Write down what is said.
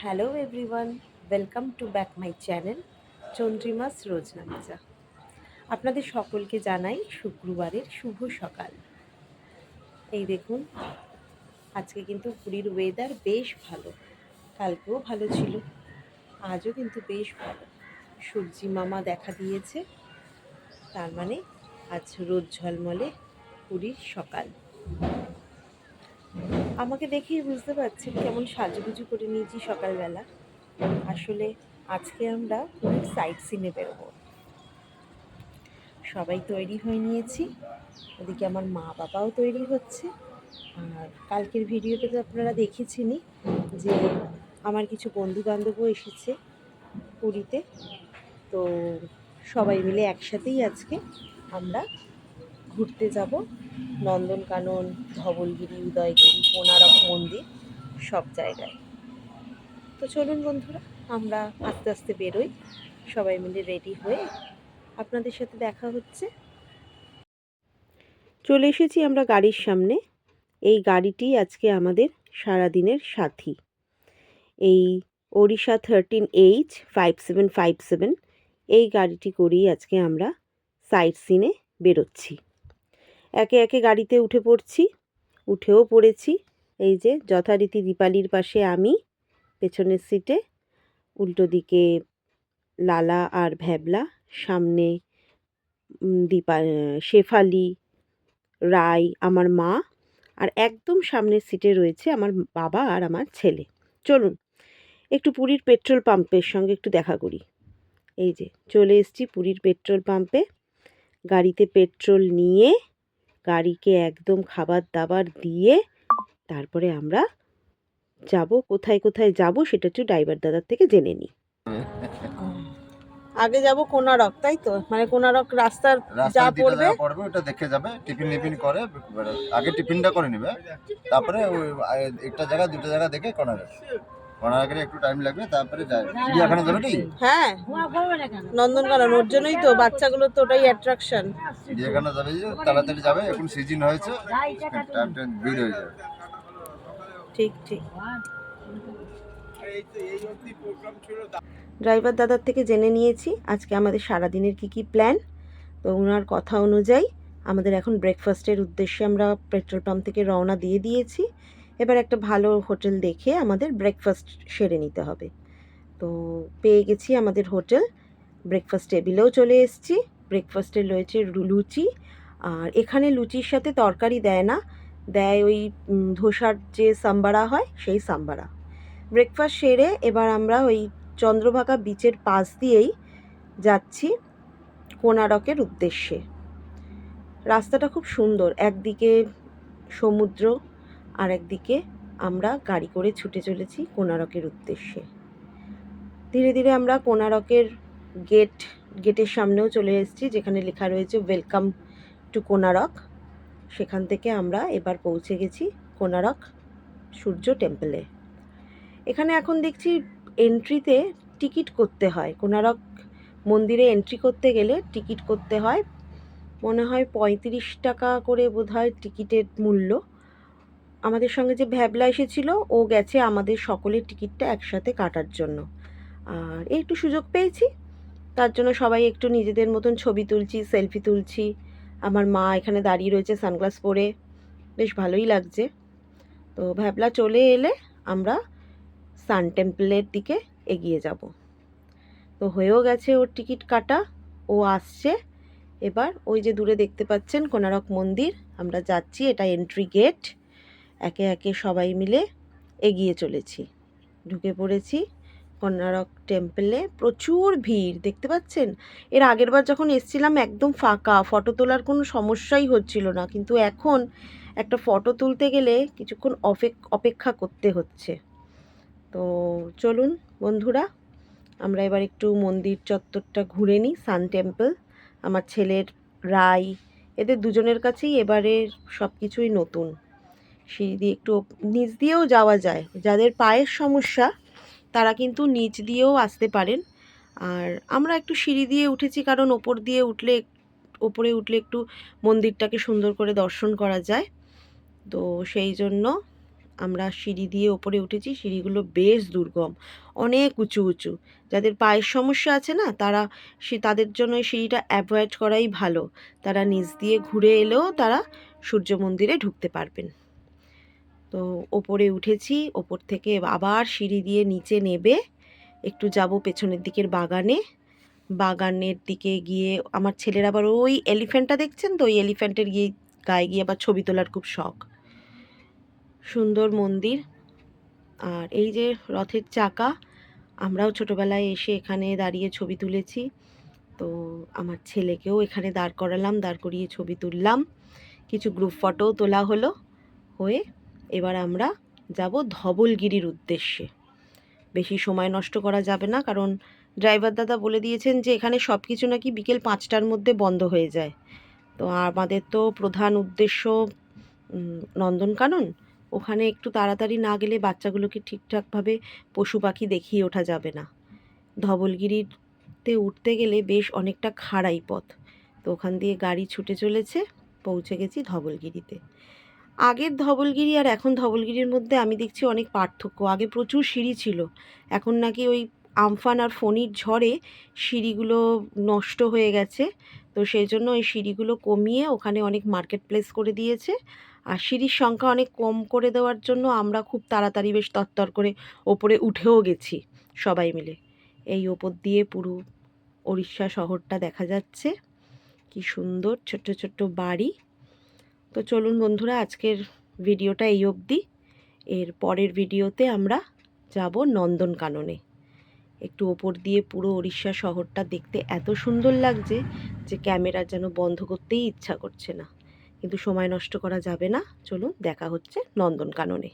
Hello everyone welcome to back my channel Chandrima's রোজনামচা আপনাদের সকলকে জানাই শুক্রবারের শুভ সকাল। এই দেখুন, আজকে কিন্তু পুরীর ওয়েদার বেশ ভালো। কালকেও ভালো ছিল, আজও কিন্তু বেশ ভালো। সূর্যি মামা দেখা দিয়েছে, তার মানে আজ রোদ ঝলমলে পুরীর সকাল। আমাকে দেখেই বুঝতে পারছেন কেমন সাজুগুজু করে নিয়েছি সকালবেলা। আসলে আজকে আমরা পুরীর সাইট সিনে বেরোবো। সবাই তৈরি হয়ে নিয়েছি। ওদিকে আমার মা বাবাও তৈরি হচ্ছে। আর কালকের ভিডিওতে তো আপনারা দেখেছেনই যে আমার কিছু বন্ধু বান্ধবও এসেছে পুরীতে। তো সবাই মিলে একসাথেই আজকে আমরা ঘুরতে যাব। নন্দনকানন, ধবলগিরি, উদয়গিরি কোনারক মন্দির, সব জায়গায়। তো চলুন বন্ধুরা, আমরা আস্তে আস্তে বেরোই। সবাই মিলে রেডি হয়ে আপনাদের সাথে দেখা হচ্ছে। চলে এসেছি আমরা গাড়ির সামনে। এই গাড়িটি আজকে আমাদের সারাদিনের সাথী। এই Odisha thirteen H five seven five seven এই গাড়িটি করেই আজকে আমরা সাইট সিনে বেরোচ্ছি। একে একে গাড়িতে উঠে পড়ছি। উঠেও পড়েছি। এই যে যথারীতি দীপালির পাশে আমি, পেছনের সিটে উল্টো দিকে লালা আর ভ্যাবলা, সামনে দীপা শেফালি রায় আমার মা আর একদম সামনের সিটে রয়েছে আমার বাবা আর আমার ছেলে। চলুন, একটু পুরীর পেট্রোল পাম্পের সঙ্গে একটু দেখা করি। এই যে চলে এসেছি পুরীর পেট্রোল পাম্পে। গাড়িতে পেট্রোল নিয়ে গাড়িকে একদম খাবার দাবার দিয়ে তারপরে আমরা যাব কোথায় কোথায় যাব সেটা একটু ড্রাইভার দাদার থেকে জেনে নিই। আগে যাব কোনারক তাই তো? মানে কোনারক রাস্তার যা পড়বে। পড়বে ওটা দেখে যাবে টিফিন লিফিন করে আগে টিফিনটা করে নেবে। তারপরে ওই একটা জায়গা দুটো জায়গা দেখে কর্নারে একটু টাইম লাগবে তারপরে চিড়িয়াখানা যাবে কি হ্যাঁ। নন্দনকানন ওর জন্যই তো বাচ্চাগুলোর তো ওটাই অ্যাট্রাকশন চিড়িয়াখানা যাবে যে তাড়াতাড়ি যাবে এখন সিজন হয়েছে টাইমটা ভিড় হয়ে যাবে। ঠিক ঠিক। ড্রাইভার দাদার থেকে জেনে নিয়েছি আজকে আমাদের সারাদিনের কি কি প্ল্যান তো ওনার কথা অনুযায়ী আমাদের এখন ব্রেকফাস্টের উদ্দেশ্যে আমরা পেট্রোল পাম্প থেকে রওনা দিয়ে দিয়েছি। এবার একটা ভালো হোটেল দেখে আমাদের ব্রেকফাস্ট সেরে নিতে হবে। তো পেয়ে গেছি আমাদের হোটেল। ব্রেকফাস্ট টেবিলেও চলে এসেছি। ব্রেকফাস্টে রয়েছে লুচি। আর এখানে লুচির সাথে তরকারি দেয় না। দেয় ওই ধোসার যে সাম্বারা হয়, সেই সাম্বারা ব্রেকফাস্ট সেরে এবার আমরা ওই চন্দ্রভাগা বিচের পাশ দিয়েই যাচ্ছি কোনারকের উদ্দেশ্যে। রাস্তাটা খুব সুন্দর। একদিকে সমুদ্র আর একদিকে আমরা গাড়ি করে ছুটে চলেছি কোনারকের উদ্দেশ্যে। ধীরে ধীরে আমরা কোনারকের গেট, গেটের সামনেও চলে এসেছি, যেখানে লেখা রয়েছে ওয়েলকাম টু কোনারক সেখান থেকে আমরা এবার পৌঁছে গেছি কোনারক সূর্য টেম্পলে। এখানে এখন দেখছি এন্ট্রিতে টিকিট করতে হয়। কোনারক মন্দিরে এন্ট্রি করতে গেলে টিকিট করতে হয়। মনে হয় পঁয়ত্রিশ টাকা করে বোধহয় টিকিটের মূল্য। আমাদের সঙ্গে যে ভ্যাবলা এসেছিল, ও গেছে আমাদের সকলের টিকিটটা একসাথে কাটার জন্য। আর একটু সুযোগ পেয়েছি। তার জন্য সবাই একটু নিজেদের মতন ছবি তুলছি, সেলফি তুলছি। আমার মা এখানে দাঁড়িয়ে রয়েছে সানগ্লাস পরে। বেশ ভালোই লাগছে। তো ভ্যাবলা চলে এলে আমরা সান টেম্পলের দিকে এগিয়ে যাব। তো হয়েও গেছে ওর টিকিট কাটা। ও আসছে। এবার ওই যে দূরে দেখতে পাচ্ছেন কোনারক মন্দির। আমরা যাচ্ছি এটা এন্ট্রি গেট একে একে সবাই মিলে এগিয়ে চলেছি। ঢুকে পড়েছি কোনারক টেম্পলে। প্রচুর ভিড়, দেখতে পাচ্ছেন? এর আগের বার যখন এসছিলাম, একদম ফাঁকা, ফটো তোলার কোনো সমস্যাই হচ্ছিল না। কিন্তু এখন একটা ফটো তুলতে গেলে কিছুক্ষণ অপেক- অপেক্ষা করতে হচ্ছে। তো চলুন বন্ধুরা, আমরা এবার একটু মন্দির চত্বরটা ঘুরে নিই, সান টেম্পল। আমার ছেলের রাই, এদের দুজনের কাছেই এবারে সব কিছুই নতুন। সিঁড়ি দিয়ে একটু নিচ দিয়েও যাওয়া যায়। যাদের পায়ের সমস্যা, তারা কিন্তু নিচ দিয়েও আসতে পারেন। আর আমরা একটু সিঁড়ি দিয়ে উঠেছি, কারণ ওপর দিয়ে উঠলে ওপরে উঠলে একটু মন্দিরটাকে সুন্দর করে দর্শন করা যায়। তো সেই জন্য আমরা সিঁড়ি দিয়ে ওপরে উঠেছি, সিঁড়িগুলো বেশ দুর্গম, অনেক উঁচু উঁচু। যাদের পায়ের সমস্যা আছে না, তারা সে, তাদের জন্য সিঁড়িটা অ্যাভয়েড করাই ভালো। তারা নিচ দিয়ে ঘুরে এলেও তারা সূর্য মন্দিরে ঢুকতে পারবেন। তো ওপরে উঠেছি, ওপর থেকে আবার সিঁড়ি দিয়ে নিচে নেবে। একটু যাব পেছনের দিকের বাগানে। বাগানের দিকে গিয়ে আমার ছেলের আবার ওই এলিফ্যান্টটা দেখছেন তো? ওই এলিফ্যান্টের গিয়ে গায়ে গিয়ে আবার ছবি তোলার খুব শখ। সুন্দর মন্দির। আর এই যে রথের চাকা, আমরাও ছোটোবেলায় এসে এখানে দাঁড়িয়ে ছবি তুলেছি। তো আমার ছেলেকেও এখানে দাঁড় করালাম, দাঁড় করিয়ে ছবি তুললাম। কিছু গ্রুপ ফটোও তোলা হলো হয়ে এবার আমরা যাব ধবলগিরির উদ্দেশ্যে। বেশি সময় নষ্ট করা যাবে না, কারণ ড্রাইভার দাদা বলে দিয়েছেন যে এখানে সব কিছু নাকি বিকেল পাঁচটার মধ্যে বন্ধ হয়ে যায়। তো আমাদের তো প্রধান উদ্দেশ্য নন্দনকানন। ওখানে একটু তাড়াতাড়ি না গেলে বাচ্চাগুলোকে ঠিকঠাকভাবে পশু পাখি দেখিয়ে ওঠা যাবে না। ধবলগিরিতে উঠতে গেলে বেশ অনেকটা খাড়াই পথ। তো ওখান দিয়ে গাড়ি ছুটে চলেছে, পৌঁছে গেছি ধবলগিরিতে। আগের ধবলগিরি আর এখন ধবলগিরির মধ্যে আমি দেখছি অনেক পার্থক্য। আগে প্রচুর সিঁড়ি ছিল। এখন নাকি ওই আমফান আর ফণির ঝড়ে সিঁড়িগুলো নষ্ট হয়ে গেছে। তো সেই জন্য ওই সিঁড়িগুলো কমিয়ে ওখানে অনেক মার্কেট প্লেস করে দিয়েছে। আর সিঁড়ির সংখ্যা অনেক কম করে দেওয়ার জন্য আমরা খুব তাড়াতাড়ি বেশ তত্তর করে ওপরে উঠেও গেছি সবাই মিলে। এই ওপর দিয়ে পুরো উড়িষ্যা শহরটা দেখা যাচ্ছে। কি সুন্দর ছোট্ট ছোট্ট বাড়ি। তো চলুন বন্ধুরা, আজকের ভিডিওটা এই অবধি। এর পরের ভিডিওতে আমরা যাব নন্দনকাননে। একটু ওপর দিয়ে পুরো উড়িষ্যা শহরটা দেখতে এত সুন্দর লাগছে যে ক্যামেরা যেন বন্ধ করতেই ইচ্ছা করছে না। কিন্তু সময় নষ্ট করা যাবে না। চলুন, দেখা হচ্ছে নন্দনকাননে।